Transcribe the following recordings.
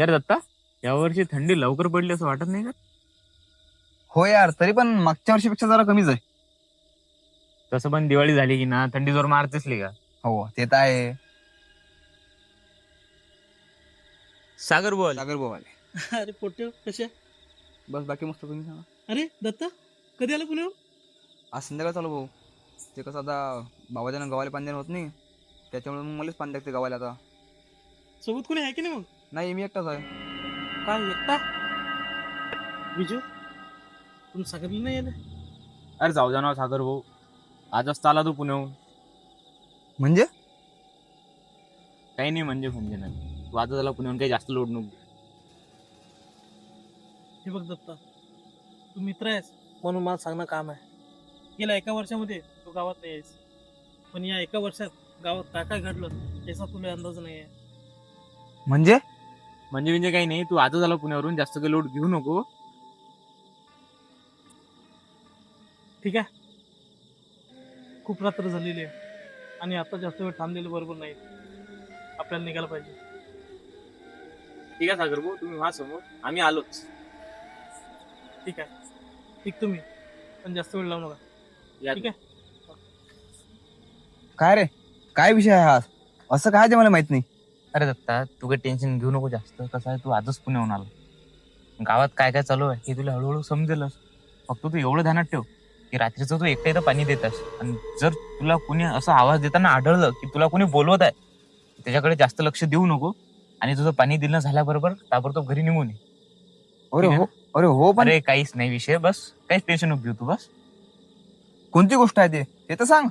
यार दत्ता यावर्षी थंडी लवकर पडली असं वाटत नाही का? हो यार तरी पण मागच्या वर्षीपेक्षा जरा कमीच आहे. तसं पण दिवाळी झाली की ना थंडी जोर मारतेच का? हो ते तर आहे. सागर बोल. सागर बोवाले अरे पोटे कशा बस बाकी मस्त तुम्ही सांगा. अरे दत्ता कधी आला पुण्याहून? आज संध्याकाळ चालू भाऊ. ते कसं आता बाबाच्या गावाला पाणी देणं होत नाही. त्याच्यामुळे मग मलाच पाणी लागते गावाला आता. सोबत कोणी आहे की नाही मग? नाही मी एकटाच आहे. काय एकटा? विजू तुम्ही सांगितलं नाही याला अरे जाऊ जा ना सागर भाऊ. आजच आला तू पुण्याहून. म्हणजे? काही नाही म्हणजे म्हणजे नाही. तू आता झाला पुण्याहून काही जास्त लोड नको हे बघ दत्ता तू मित्र आहेस म्हणून मला सांगणं काम आहे. गेल्या एका वर्षामध्ये तू गावात नाही आहेस. पण या एका वर्षात गावात काय काय घडलं याचा तुला अंदाज नाही आहे म्हणजे? म्हणजे म्हणजे काही नाही तू आता झाला पुण्यावरून जास्त काही लोड घेऊ नको. ठीक आहे? खूप रात्र झालेली आहे. आणि आता जास्त वेळ थांबलेलं बरोबर नाही. आपल्याला निघायला पाहिजे. ठीक आहे सागर भाऊ तुम्ही व्हा समोर. आम्ही आलोच. ठीक आहे. ठीक तुम्ही. पण जास्त वेळ लावू नका. या ठीक आहे? काय रे? काय विषय आहे हा? असं काय ते मला माहीत नाही. अरे दत्ता तू काही टेन्शन घेऊ नको जास्त. कसं आहे तू आजच पुण्याहून आला. गावात काय काय चालू आहे हे तुला हळूहळू समजेलच. फक्त तू एवढं ध्यानात ठेव की रात्रीचं तू एकटा इथं पाणी देतास. आणि जर तुला कुणी असा आवाज देताना आढळलं की तुला कोणी बोलवत आहे त्याच्याकडे जास्त लक्ष देऊ नको. आणि तुझं पाणी दिलं झाल्याबरोबर ताबडतोब घरी निघून ये. अरे हो अरे हो पण अरे काहीच नाही विषय बस. काहीच टेन्शन नको घेऊ तू बस. कोणती गोष्ट आहे ते? ते तर सांग.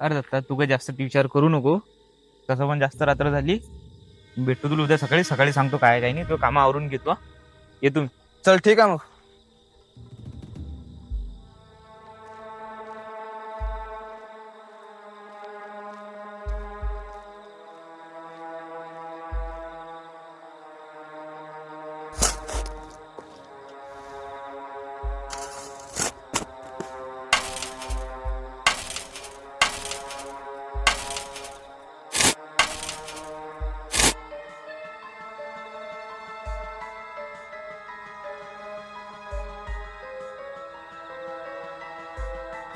अरे दत्ता तू काही जास्त विचार करू नको. तसं पण जास्त रात्र झाली. भेटतो तुला उद्या सकाळी. सकाळी सांगतो काय काय नाही. तो कामं आवरून घेतो. येतो ये तुम्ही. चल ठीक आहे मग.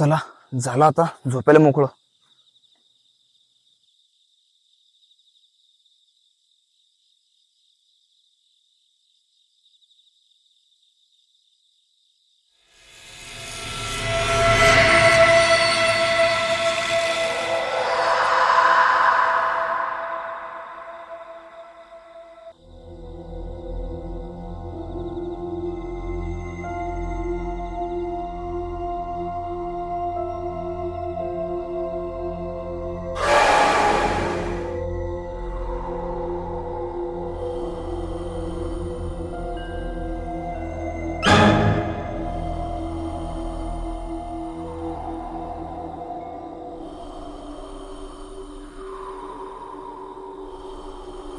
चला झालं आता झोपायला मोकळं.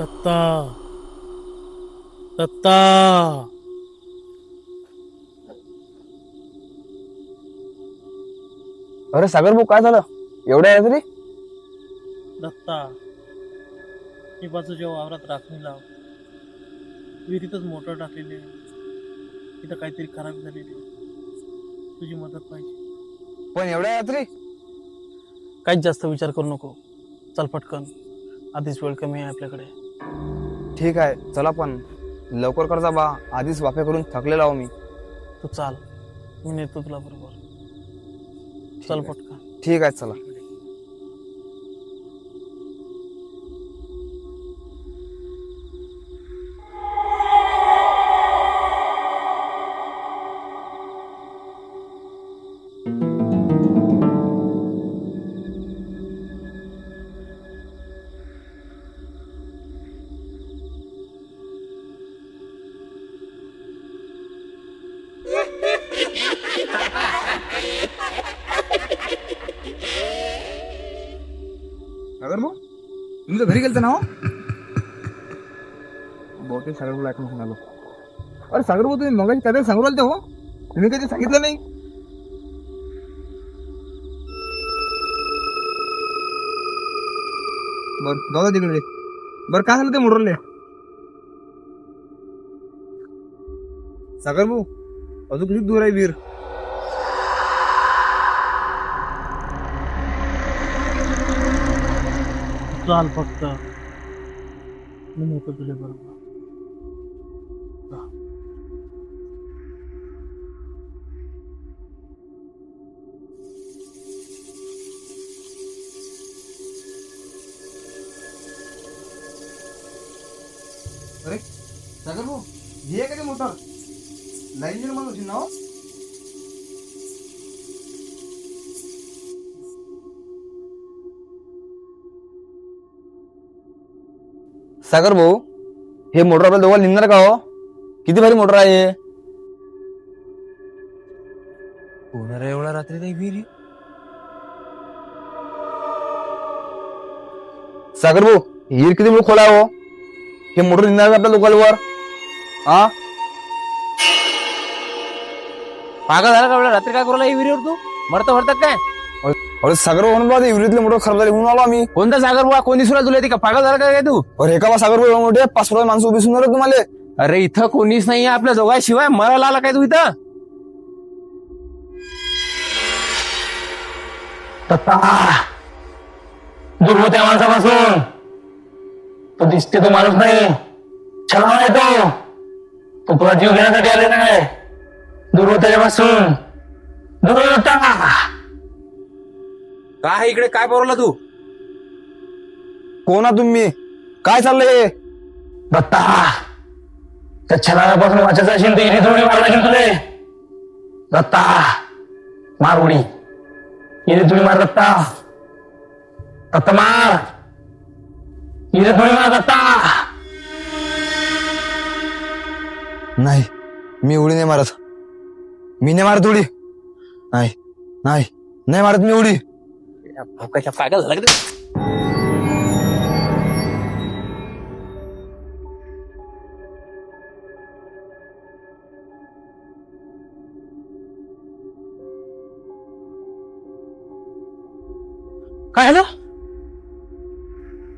दत्ता दत्ता अरे सागर भाऊ काय झालं? एवढ्या रात्री दत्ता ही बाजूच्या वावरात राखणी लाव विहिरीतच मोटर टाकलेली आहे. तिथं काहीतरी खराब झालेली आहे. तुझी मदत पाहिजे. पण एवढ्या रात्री काहीच जास्त विचार करू नको. चल पटकन. आधीच वेळ कमी आहे आपल्याकडे. ठीक आहे चला पण. लवकर कर जा बा. आधीच वाफे करून थकलेला आहो मी. तू चाल. मी नेतो तुला बरोबर. चल आहे. पटकन. ठीक आहे चला. तुम्ही ना हो. बहुतेक सागर ऐकून फोन अरे सागर भाऊ तुम्ही मगाशी काहीतरी सांगू राहिले हो. तुम्ही कधी सांगितलं नाही? बर जाऊ तिकडे. बरं काय झालं ते मोटरले सागर भाऊ अजून किती दूर आहे वीर? चाल फक्त. मी येतो तुझ्या बरोबर सागर भाऊ हे मोटर आपल्या दोघांना निघणार का हो? किती भारी मोटर आहे हे? होणार एवढा रात्री नाही विहिरी सागर भाऊ हिर किती मोठं खोला हो? हे मोटर निघणार का आपल्या लोकांवर? हा पागल झाला का एवढ्या रात्री काय करू लागला विहिरीवर तू? मरता मरतात काय? अरे सागर भाऊ म्हणून बा विहिरीतले मोटर खराब झाली म्हणून आलो आम्ही. कोणता सागर बुवा कोणी सुरा तुला का पागल झाला का काय तू? अरे एका बा सागर भाऊ एवढे मोठे पाच पाच माणसं उभी सुंदर तुम्हाला. अरे इथं कोणीच नाही आपल्या दोघांशिवाय. मरायला आला काय तू इथं? दूर हो त्या माणसापासून. तो दिसते तो माणूस नाही. छलावा आहे तो. तो तुला जीव घेण्यासाठी आले नाही. दूर हो त्याच्यापासून. दूर हो दत्ता. काय इकडे? काय परवला तू? कोणा तुम्ही? काय चाललंय हे? दत्ता त्या छलाव्यापासून वाचायचं असेल तर इथे थोडी मारला तुले. दत्ता मार उडी इथे थोडी मार दत्ता दत्ता मार! इथे थोडी मार दत्ता नाही मी उडी नाही मारत. मी नाही मारत उडी. नाही नाही नाही मारत मी उडी. भोकाच्या पागल झाला? काय झालं?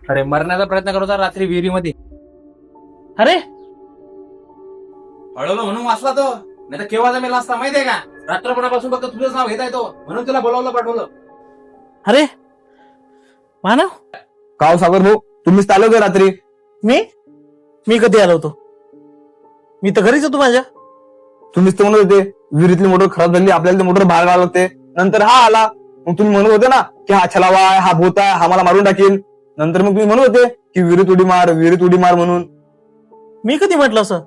अरे मरण्याचा प्रयत्न करत होता रात्री विहिरीमध्ये. अरे! हळवलं म्हणून वाचला तो. नाही तर केव्हा जमेला असता माहितीये का? रात्रपणापासून फक्त तुझंच नाव घेता येतो म्हणून तुला बोलावलं पाठवलं. अरे मानव? काव सागर भाऊ तुम्हीच चालू होते रात्री. मी? मी कधी आलो होतो? मी तर घरीच होतो माझ्या. तुम्हीच तर म्हणत होते विहिरीतली मोटर खराब झाली आपल्याला ते मोटर बाहेर घालावं लागते. नंतर हा आला. मग तुम्ही म्हणत होते ना की हा छलावा आहे हा भूत आहे हा मला मारून टाकेल नंतर मग तुम्ही म्हणत होते की विहिरीत उडी मार विहिरीत उडी मार म्हणून. मी कधी म्हटलं असं?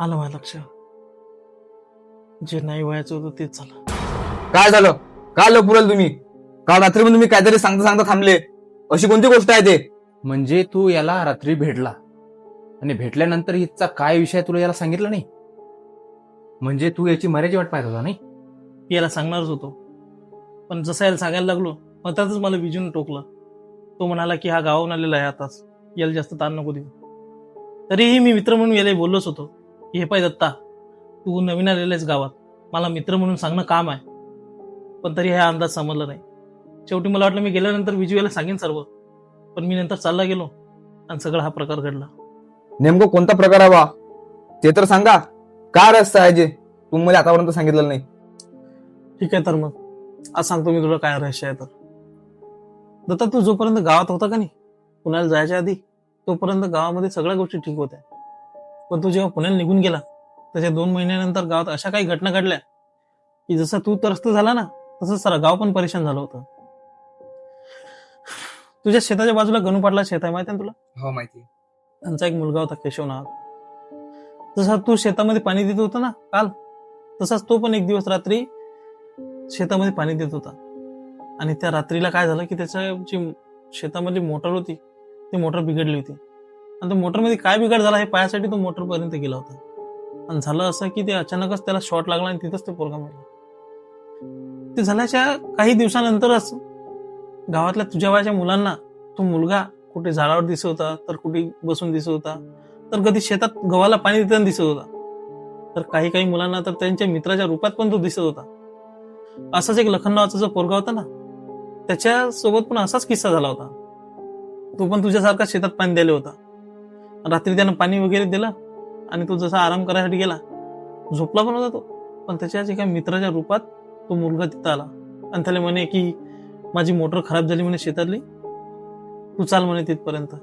आलं माझ्या लक्ष जे नाही व्हायचं होतं तेच झालं. काय झालं? काय लपुरल तुम्ही? काल रात्री पण तुम्ही काहीतरी सांगता सांगता थांबले? अशी कोणती गोष्ट आहे ते? म्हणजे तू याला रात्री भेटला. आणि भेटल्यानंतर हिचा काय विषय आहे तुला याला सांगितलं नाही? म्हणजे तू याची मर्याची वाट पाहत होता नाही? मी याला सांगणारच होतो. पण जसं याला सांगायला लागलो मग त्यातच मला विजून टोकलं. तो म्हणाला की हा गावाहून आलेला आहे आताच. याला जास्त ताण नको देऊ. तरीही मी मित्र म्हणून याला बोललोच होतो. की हे पाय दत्ता तू नवीन आलेला आहेस गावात. मला मित्र म्हणून सांगणं काम आहे. पण तरी हा अंदाज समजला नाही. शेवटी मला वाटलं मी गेल्यानंतर विजू याला सांगेन सर्व. पण मी नंतर चालला गेलो आणि सगळा हा प्रकार घडला. नेमकं कोणता प्रकार हवा ते तर सांगा. काय रस्ता आहे जे? तुम्ही मला आतापर्यंत सांगितलं नाही. ठीक आहे तर मग. आज सांगतो मी तुला काय रहस्य आहे तर. दत्ता तू जोपर्यंत गावात होता का नाही पुण्याला जायच्या आधी तोपर्यंत गावामध्ये सगळ्या गोष्टी ठीक होत्या. पण तू जेव्हा पुण्याला निघून गेला त्याच्या दोन महिन्यानंतर गावात अशा काही घटना घडल्या की जसं तू त्रस्त झाला ना तसं सारा गाव पण परेशान झालं होतं. तुझ्या शेताच्या बाजूला गणू पाटला शेत आहे माहिती आहे ना तुला? हो माहिती त्यांचा एक मुलगा होता केशव नाग जसा तू शेतामध्ये पाणी देत होता ना काल तसाच तो पण एक दिवस रात्री शेतामध्ये पाणी देत होता. आणि त्या रात्रीला काय झालं की त्याच्या जी शेतामधली मोटर होती ती मोटर बिघडली होती. आणि त्या मोटरमध्ये काय बिघड झाला हे पायासाठी तो मोटर पर्यंत गेला होता. आणि झालं असं की ते अचानकच त्याला शॉर्ट लागला आणि तिथंच ते पोरगा मेला ते झाल्याच्या काही दिवसानंतरच गावातल्या तुझ्या वयाच्या मुलांना तो मुलगा कुठे झाडावर दिसत होता तर कुठे बसून दिसत होता तर कधी शेतात गव्हाला पाणी देताना दिसत होता तर काही काही मुलांना तर त्यांच्या मित्राच्या रूपात पण तो दिसत होता. असाच एक लखन नावाचा जो पोरगा होता ना त्याच्या सोबत पण असाच किस्सा झाला होता. तो पण तुझ्यासारखा शेतात पाणी द्यायला होता. रात्री त्यानं पाणी वगैरे दिलं आणि तो जसा आराम करायसाठी गेला झोपला पण होता तो पण त्याच्याच एका मित्राच्या रूपात तो मुलगा तिथं आला. आणि त्याला म्हणे की माझी मोटर खराब झाली म्हणे शेतातली. तू चाल म्हणे तिथपर्यंत.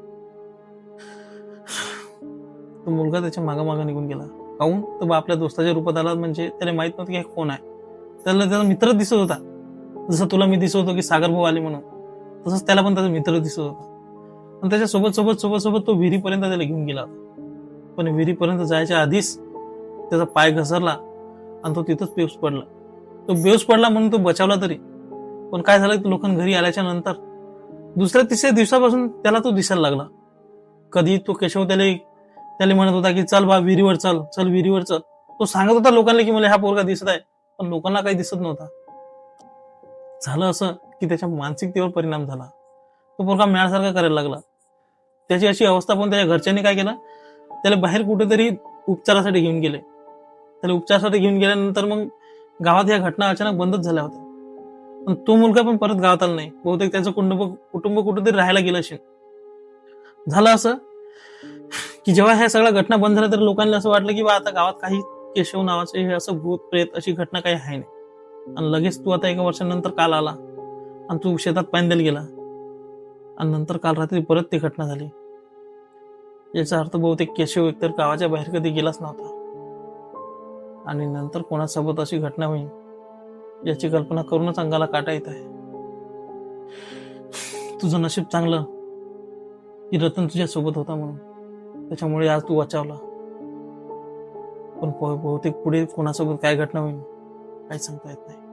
तो मुलगा त्याच्या मागामागा निघून गेला. काहून? तर बा आपल्या दोस्ताच्या रूपात आला म्हणजे त्याला माहीत नव्हतं की हा कोण आहे. त्याला त्याचा मित्र दिसत होता. जसं तुला मी दिसत होतो की सागर भाऊ आले म्हणून तसंच त्याला पण त्याचा मित्र दिसत होता. आणि त्याच्या सोबत सोबत सोबत सोबत तो विहिरीपर्यंत त्याला घेऊन गेला होता. पण विहिरीपर्यंत जायच्या आधीच त्याचा पाय घसरला आणि तो तिथंच बेऊस पडला. तो बेहोस पडला म्हणून तो बचावला तरी. पण काय झालं की घरी आल्याच्यानंतर दुसऱ्या तिसऱ्या दिवसापासून त्याला तो दिसायला लागला. कधी तो केशव त्याला त्याला म्हणत होता की चल बा विहिरीवर चल चल विहिरीवर चल. तो सांगत होता लोकांना की मला हा पोरगा दिसत आहे. पण लोकांना काही दिसत नव्हता. झालं असं की त्याच्या मानसिकतेवर परिणाम झाला. तो पोरगा मेळासारखा करायला लागला. त्याची अशी अवस्था पण त्याच्या घरच्यांनी काय केलं? त्याला बाहेर कुठेतरी उपचारासाठी घेऊन गेले. त्याला उपचारासाठी घेऊन गेल्यानंतर मग गावात ह्या घटना अचानक बंदच झाल्या होत्या. पण तो मुलगा पण परत गावात आला नाही. बहुतेक त्याचं कुटुंब कुटुंब कुठेतरी राहायला गेलं असेल. झालं असं की जेव्हा ह्या सगळ्या घटना बंद झाल्या तर लोकांना असं वाटलं की बा आता गावात काही केशव नावाचे हे असं भूत प्रेत अशी घटना काही आहे नाही. आणि लगेच तू आता एका वर्षानंतर काल आला आणि तू शेतात पाणी गेला. आणि नंतर काल रात्री परत ती घटना झाली. याचा अर्थ बहुतेक केशव एकतर गावाच्या बाहेर कधी गेलाच नव्हता. आणि नंतर कोणासोबत अशी घटना होईल याची कल्पना करूनच अंगाला काटा येत आहे. तुझं नशीब चांगलं. की रतन तुझ्या सोबत होता म्हणून. त्याच्यामुळे आज तू वाचावला. पण बहुतेक पुढे कोणासोबत काय घटना होईल काही सांगता येत नाही.